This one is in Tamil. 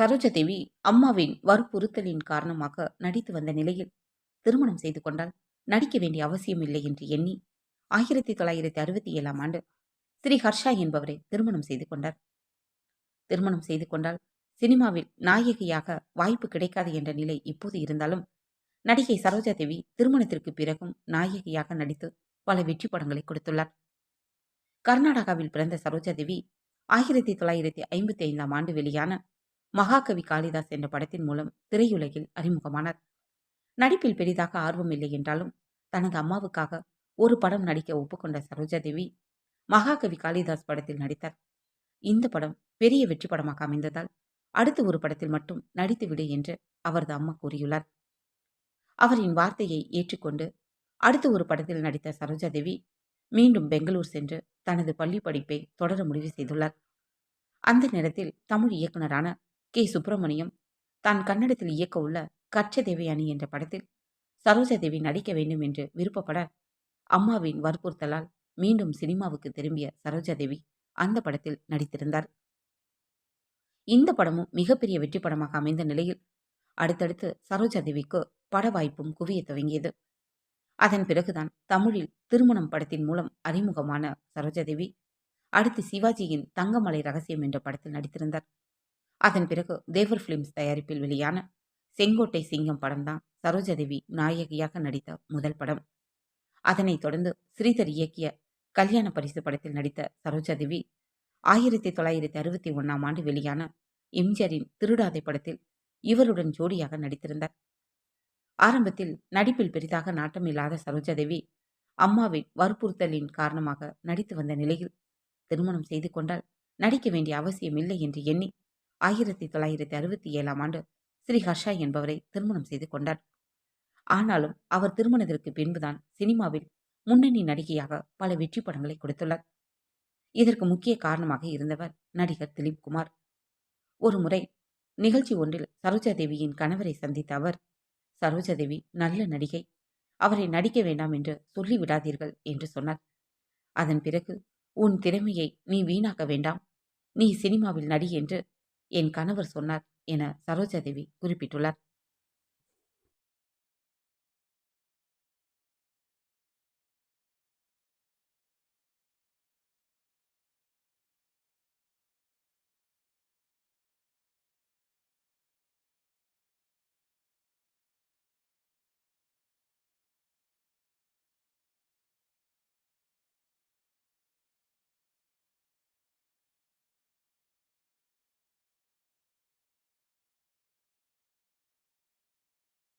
சரோஜாதேவி அம்மாவின் வற்புறுத்தலின் காரணமாக நடித்து வந்த நிலையில் திருமணம் செய்து கொண்டால் நடிக்க வேண்டிய அவசியம் இல்லை என்று எண்ணி ஆயிரத்தி தொள்ளாயிரத்தி அறுபத்தி ஏழாம் ஆண்டு ஸ்ரீ ஹர்ஷா என்பவரை திருமணம் செய்து கொண்டார். திருமணம் செய்து கொண்டால் சினிமாவில் நாயகியாக வாய்ப்பு கிடைக்காது என்ற நிலை இப்போது இருந்தாலும் நடிகை சரோஜா தேவி திருமணத்திற்கு பிறகும் நாயகியாக நடித்து பல வெற்றி படங்களை கொடுத்துள்ளார். கர்நாடகாவில் பிறந்த சரோஜாதேவி ஆயிரத்தி தொள்ளாயிரத்தி ஐம்பத்தி ஐந்தாம் ஆண்டு வெளியான மகாகவி காளிதாஸ் என்ற படத்தின் மூலம் திரையுலகில் அறிமுகமானார். நடிப்பில் பெரிதாக ஆர்வம் இல்லை என்றாலும் தனது அம்மாவுக்காக ஒரு படம் நடிக்க ஒப்புக்கொண்ட சரோஜா தேவி மகாகவி காளிதாஸ் படத்தில் நடித்தார். இந்த படம் பெரிய வெற்றி படமாக அமைந்ததால் அடுத்த ஒரு படத்தில் மட்டும் நடித்துவிடு என்று அவரது அம்மா கூறியுள்ளார். அவரின் வார்த்தையை ஏற்றுக்கொண்டு அடுத்த ஒரு படத்தில் நடித்த சரோஜா தேவி மீண்டும் பெங்களூர் சென்று தனது பள்ளி படிப்பை தொடர முடிவு செய்துள்ளார். அந்த நேரத்தில் தமிழ் இயக்குனரான கே. சுப்பிரமணியம் தான் கன்னடத்தில் இயக்க உள்ள கச்சதேவி அணி என்ற படத்தில் சரோஜாதேவி நடிக்க வேண்டும் என்று விருப்பப்பட அம்மாவின் வற்புறுத்தலால் மீண்டும் சினிமாவுக்கு திரும்பிய சரோஜாதேவி அந்த படத்தில் நடித்திருந்தார். இந்த படமும் மிகப்பெரிய வெற்றி படமாக அமைந்த நிலையில் அடுத்தடுத்து சரோஜாதேவிக்கு பட வாய்ப்பும் குவிய துவங்கியது. அதன் பிறகுதான் தமிழில் திருமணம் படத்தின் மூலம் அறிமுகமான சரோஜாதேவி அடுத்து சிவாஜியின் தங்கமலை ரகசியம் என்ற படத்தில் நடித்திருந்தார். அதன் பிறகு தேவர் பிலிம்ஸ் தயாரிப்பில் வெளியான செங்கோட்டை சிங்கம் படம்தான் சரோஜாதேவி நாயகியாக நடித்த முதல் படம். அதனைத் தொடர்ந்து ஸ்ரீதர் இயக்கிய கல்யாண பரிசு படத்தில் நடித்த சரோஜாதேவி ஆயிரத்தி தொள்ளாயிரத்தி அறுபத்தி ஒன்னாம் ஆண்டு வெளியான எம்ஜிஆரின் திருடாதை படத்தில் இவருடன் ஜோடியாக நடித்திருந்தார். ஆரம்பத்தில் நடிப்பில் பெரிதாக நாட்டமில்லாத சரோஜாதேவி அம்மாவின் வற்புறுத்தலின் காரணமாக நடித்து வந்த நிலையில் திருமணம் செய்து கொண்டால் நடிக்க வேண்டிய அவசியம் இல்லை என்று எண்ணி ஆயிரத்தி தொள்ளாயிரத்தி அறுபத்தி ஏழாம் ஆண்டு ஸ்ரீ ஹர்ஷா என்பவரை திருமணம் செய்து கொண்டார். ஆனாலும் அவர் திருமணத்திற்கு பின்புதான் சினிமாவில் முன்னணி நடிகையாக பல வெற்றி படங்களை கொடுத்துள்ளார். இதற்கு முக்கிய காரணமாக இருந்தவர் நடிகர் திலீப் குமார். ஒரு முறை நிகழ்ச்சி ஒன்றில் சரோஜா தேவியின் கணவரை சந்தித்த அவர் சரோஜா தேவி நல்ல நடிகை. அவரை நடிக்க வேண்டாம் என்று சொல்லிவிடாதீர்கள் என்று சொன்னார். அதன் பிறகு உன் திறமையை நீ வீணாக்க வேண்டாம். நீ சினிமாவில் நடி என்று என் கணவர் சொன்னார் என சரோஜாதேவி குறிப்பிட்டுள்ளார்.